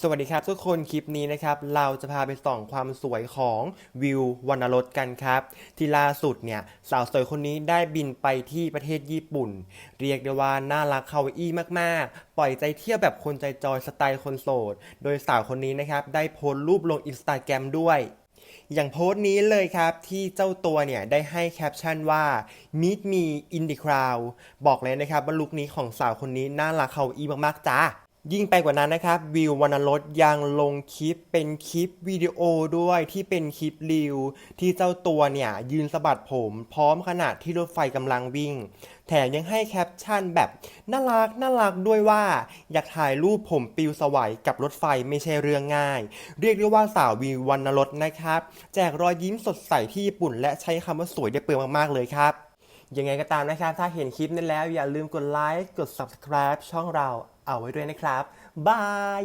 สวัสดีครับทุกคนคลิปนี้นะครับเราจะพาไปส่องความสวยของวิววรรณรสกันครับ ที่ล่าสุดเนี่ยสาวสวยคนนี้ได้บินไปที่ประเทศญี่ปุ่น เรียกได้ว่าน่ารักคาวาอี้มากๆ ปล่อยใจเที่ยวแบบคนใจจอยสไตล์คนโสด โดยสาวคนนี้นะครับได้โพสต์รูปลงอินสตาแกรมด้วยอย่างโพสต์นี้เลยครับที่เจ้าตัวเนี่ยได้ให้แคปชั่นว่า meet me in the crowd บอกเลยนะครับว่าลุคนี้ของสาวคนนี้น่ารักเขาอี้มากๆจ้า ยิ่งไปกว่านั้นนะครับวิววรรณรสยังลงคลิปเป็นคลิปวิดีโอด้วยที่เป็นคลิปรีวที่เจ้าตัวเนี่ย ยืนสะบัดผมพร้อมขณะที่รถไฟกำลังวิ่ง แถมยังให้แคปชั่นแบบน่ารักน่ารักด้วยว่า อยากถ่ายรูปผมปิวสวัยกับรถไฟไม่ใช่เรื่องง่าย เรียกได้ว่าสาววิววรรณรสนะครับ แจกรอยยิ้มสดใสที่ญี่ปุ่น และใช้คำว่าสวยได้เปลืองมากๆเลยครับยังไงก็ตามนะครับถ้าเห็นคลิปนั้นแล้วอย่าลืมกดไลค์กด subscribe ช่องเรา เอาไว้ด้วยนะครับบาย